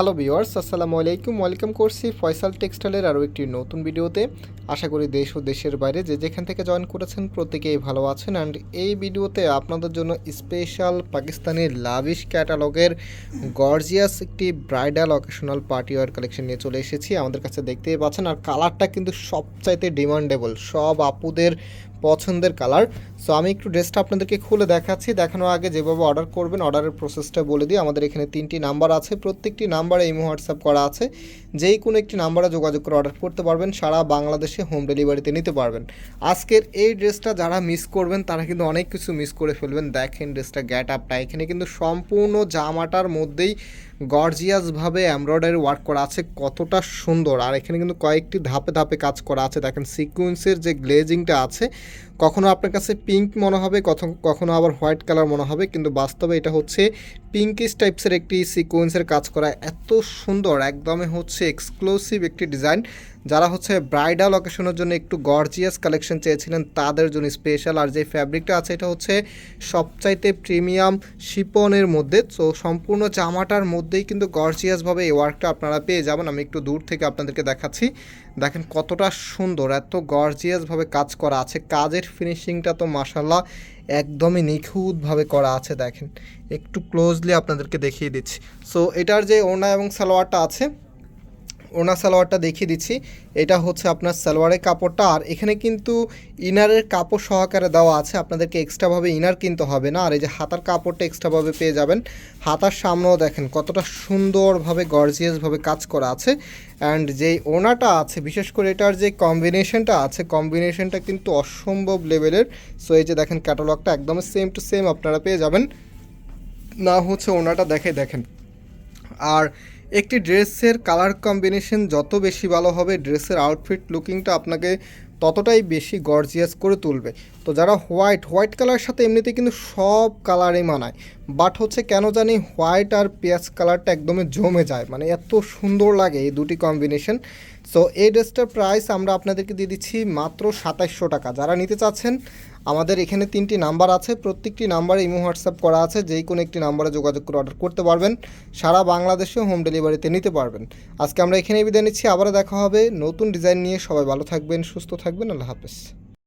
Hello viewers আসসালামু আলাইকুম। Welcome করছি ফয়সাল টেক্সটাইলের আরও একটি নতুন ভিডিওতে। আশা করি দেশ ও দেশের বাইরে যে যেখান থেকে জয়েন করেছেন প্রত্যেকেই ভালো আছেন। অ্যান্ড এই ভিডিওতে আপনাদের জন্য স্পেশাল পাকিস্তানি লাভিশ ক্যাটালগের গর্জিয়াস একটি bridal occasional party wear collection নিয়ে চলে এসেছি। আমাদের কাছে দেখতেই পাচ্ছেন, আর কালারটা কিন্তু সবচাইতে ডিমান্ডেবল সব আপুদের পছন্দের কালার। সো আমি একটু ড্রেসটা আপনাদেরকে খুলে দেখাচ্ছি। দেখানোর আগে যেভাবে অর্ডার করবেন অর্ডারের প্রসেসটা বলে দিই। আমাদের এখানে তিনটি নাম্বার আছে। প্রত্যেকটি নাম্বারে ইমো হোয়াটসঅ্যাপ করা আছে। যেই কোনো একটি নাম্বারে যোগাযোগ করে অর্ডার করতে পারবেন। সারা বাংলাদেশে হোম ডেলিভারিতে নিতে পারবেন। আজকের এই ড্রেসটা যারা মিস করবেন, তারা কিন্তু অনেক কিছু মিস করে ফেলবেন। দেখেন ড্রেসটা গ্যাট আপটা এখানে কিন্তু সম্পূর্ণ জামাটার মধ্যেই গর্জিয়াসভাবে এমব্রয়ডারি ওয়ার্ক করা আছে। কতটা সুন্দর। আর এখানে কিন্তু কয়েকটি ধাপে ধাপে কাজ করা আছে। দেখেন সিকুয়েন্সের যে গ্লেজিংটা আছে কখনো আপনার কাছে পিঙ্ক মনে হবে, কখনো আবার হোয়াইট কালার মনে হবে, কিন্তু বাস্তবে এটা হচ্ছে পিঙ্কিস টাইপসের একটি সিকোয়েন্সের কাজ করা এত সুন্দর, একদমই হচ্ছে এক্সক্লুসিভ একটি ডিজাইন যারা হচ্ছে ব্রাইডাল অকেশনের জন্য একটু গর্জিয়াস কালেকশন চেয়েছিলেন, তাদের জন্য স্পেশাল আর যে ফ্যাব্রিকটা আছে, এটা হচ্ছে সবচাইতে প্রিমিয়াম শিপনের মধ্যে। তো সম্পূর্ণ জামাটার মধ্যেই কিন্তু গর্জিয়াসভাবে এই ওয়ার্কটা আপনারা পেয়ে যাবেন। আমি একটু দূর থেকে আপনাদেরকে দেখাচ্ছি। দেখেন কতটা সুন্দর, এত গর্জিয়াসভাবে কাজ করা আছে। কাজের ফিনিশিংটা তো মাসাল্লাহ একদমই নিখুঁতভাবে করা আছে, দেখেন। একটু ক্লোজলি আপনাদেরকে দেখিয়ে দিচ্ছি। সো এটার যে ওড়না এবং সালোয়ারটা আছে ওনা সালোয়ারটা দেখিয়ে দিচ্ছি। এটা হচ্ছে আপনার সালোয়ারের কাপড়টা। আর এখানে কিন্তু ইনারের কাপড় সহকারে দেওয়া আছে। আপনাদেরকে এক্সট্রাভাবে ইনার কিনতে হবে না। আর এই যে হাতার কাপড়টা এক্সট্রাভাবে পেয়ে যাবেন। হাতার সামনেও দেখেন কতটা সুন্দরভাবে, গর্জিয়াসভাবে কাজ করা আছে। অ্যান্ড যেই ওনাটা আছে, বিশেষ করে এটার যে কম্বিনেশনটা আছে, কম্বিনেশনটা কিন্তু অসম্ভব লেভেলের। সো এই যে দেখেন ক্যাটালগটা একদম সেম টু সেম আপনারা পেয়ে যাবেন। না হচ্ছে ওনাটা দেখে দেখেন। আর একটি ড্রেসের কালার কম্বিনেশন যত বেশি ভালো হবে, ড্রেসের আউটফিট লুকিংটা আপনাকে ততটাই বেশি গর্জিয়াস করে তুলবে। তো যারা হোয়াইট হোয়াইট কালার সাথে এমনিতে কিন্তু সব কালারই মানায়। বাট হচ্ছে কেন জানি হোয়াইট আর পেঁয়াজ কালারটা একদমই জমে যায়। মানে এত সুন্দর লাগে এই দুটি কম্বিনেশন সো এই ড্রেসটার প্রাইস আমরা আপনাদেরকে দিয়ে দিচ্ছি মাত্র সাতাইশশো টাকা। যারা নিতে চাচ্ছেন, আমাদের এখানে তিনটি নাম্বার আছে। প্রত্যেকটি নাম্বারে ইমো, হোয়াটসঅ্যাপ করা আছে। যেই কোনো একটি নাম্বারে যোগাযোগ করে অর্ডার করতে পারবেন। সারা বাংলাদেশে হোম ডেলিভারিতে নিতে পারবেন। আজকে আমরা এখানেই বিদায় নিচ্ছি। আবারও দেখা হবে নতুন ডিজাইন নিয়ে। সবাই ভালো থাকবেন, সুস্থ থাকবেন। আল্লাহ হাফেজ।